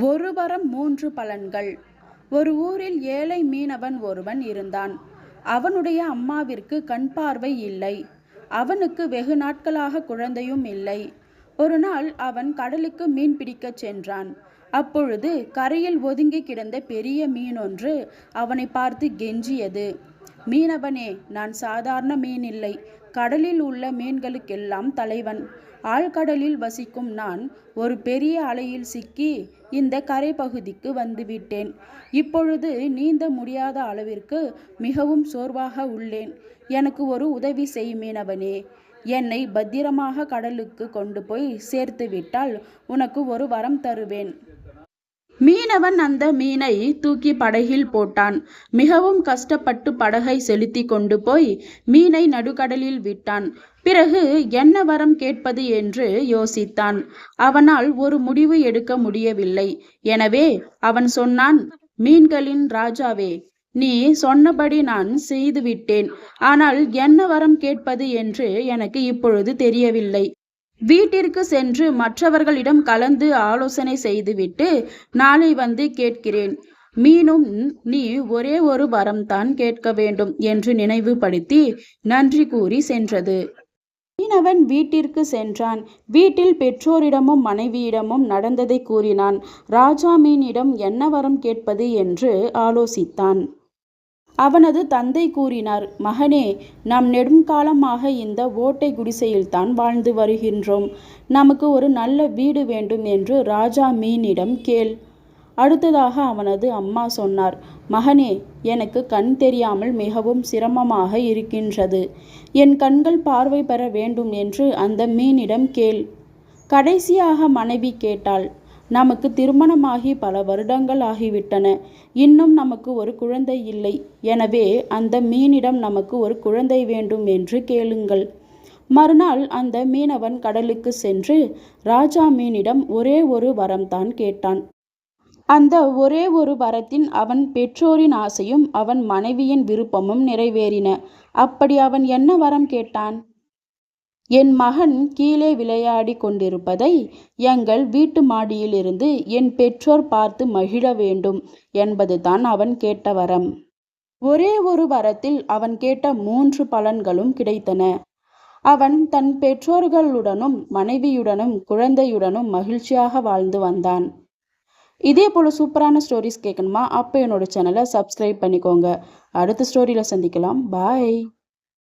ஒரு வரம் மூன்று பலன்கள். ஒரு ஊரில் ஏழை மீனவன் ஒருவன் இருந்தான். அவனுடைய அம்மாவிற்கு கண் பார்வை இல்லை. அவனுக்கு வெகு நாட்களாக குழந்தையும் இல்லை. ஒரு நாள் அவன் கடலுக்கு மீன் பிடிக்கச் சென்றான். அப்பொழுது கரையில் ஒதுங்கி கிடந்த பெரிய மீனொன்று அவனை பார்த்து கெஞ்சியது. மீனவனே நான் சாதாரண மீன் இல்லை. கடலில் உள்ள மீன்களுக்கெல்லாம் தலைவன். ஆழ்கடலில் வசிக்கும் நான் ஒரு பெரிய அலையில் சிக்கி இந்த கரைப்பகுதிக்கு வந்துவிட்டேன். இப்பொழுது நீந்த முடியாத அளவிற்கு மிகவும் சோர்வாக உள்ளேன். எனக்கு ஒரு உதவி செய் மீனவனே. என்னை பத்திரமாக கடலுக்கு கொண்டு போய் சேர்த்து விட்டால் உனக்கு ஒரு வரம் தருவேன். மீனவன் அந்த மீனை தூக்கி படகில் போட்டான். மிகவும் கஷ்டப்பட்டு படகை செலுத்தி கொண்டு போய் மீனை நடுக்கடலில் விட்டான். பிறகு என்ன வரம் கேட்பது என்று யோசித்தான். அவனால் ஒரு முடிவு எடுக்க முடியவில்லை. எனவே அவன் சொன்னான் மீன்களின் ராஜாவே நீ சொன்னபடி நான் செய்துவிட்டேன். ஆனால் என்ன வரம் கேட்பது என்று எனக்கு இப்பொழுது தெரியவில்லை. வீட்டிற்கு சென்று மற்றவர்களிடம் கலந்து ஆலோசனை செய்துவிட்டு நாளை வந்து கேட்கிறேன். மீனும் நீ ஒரே ஒரு வரம்தான் கேட்க வேண்டும் என்று நினைவுபடுத்தி நன்றி கூறி சென்றது. மீனவன் வீட்டிற்கு சென்றான். வீட்டில் பெற்றோரிடமும் மனைவியிடமும் நடந்ததை கூறினான். ராஜா மீனிடம் என்ன வரம் கேட்பது என்று ஆலோசித்தான். அவனது தந்தை கூறினார் மகனே நாம் நெடுங்காலமாக இந்த ஓட்டை குடிசையில்தான் வாழ்ந்து வருகின்றோம். நமக்கு ஒரு நல்ல வீடு வேண்டும் என்று ராஜா மீனிடம் கேள் அடுத்ததாக அவனது அம்மா சொன்னார் மகனே எனக்கு கண் தெரியாமல் மிகவும் சிரமமாக இருக்கின்றது. என் கண்கள் பார்வை பெற வேண்டும் என்று அந்த மீனிடம் கேள் கடைசியாக மனைவி கேட்டாள் நமக்கு திருமணமாகி பல வருடங்கள் ஆகிவிட்டன. இன்னும் நமக்கு ஒரு குழந்தை இல்லை. எனவே அந்த மீனிடம் நமக்கு ஒரு குழந்தை வேண்டும் என்று கேளுங்கள். மறுநாள் அந்த மீனவன் கடலுக்கு சென்று ராஜா மீனிடம் ஒரே ஒரு வரம்தான் கேட்டான். அந்த ஒரே ஒரு வரத்தின் அவன் பெற்றோரின் ஆசையும் அவன் மனைவியின் விருப்பமும் நிறைவேறின. அப்படி அவன் என்ன வரம் கேட்டான்? என் மகன் கீழே விளையாடி கொண்டிருப்பதை எங்கள் வீட்டு மாடியிலிருந்து என் பெற்றோர் பார்த்து மகிழ வேண்டும் என்பதுதான் அவன் கேட்ட வரம். ஒரே ஒரு வரத்தில் அவன் கேட்ட மூன்று பலன்களும் கிடைத்தன. அவன் தன் பெற்றோர்களுடனும் மனைவியுடனும் குழந்தையுடனும் மகிழ்ச்சியாக வாழ்ந்து வந்தான். இதே போல் சூப்பரான ஸ்டோரிஸ் கேட்கணுமா? அப்போ என்னோட சேனலை சப்ஸ்கிரைப் பண்ணிக்கோங்க. அடுத்த ஸ்டோரியில் சந்திக்கலாம். பாய்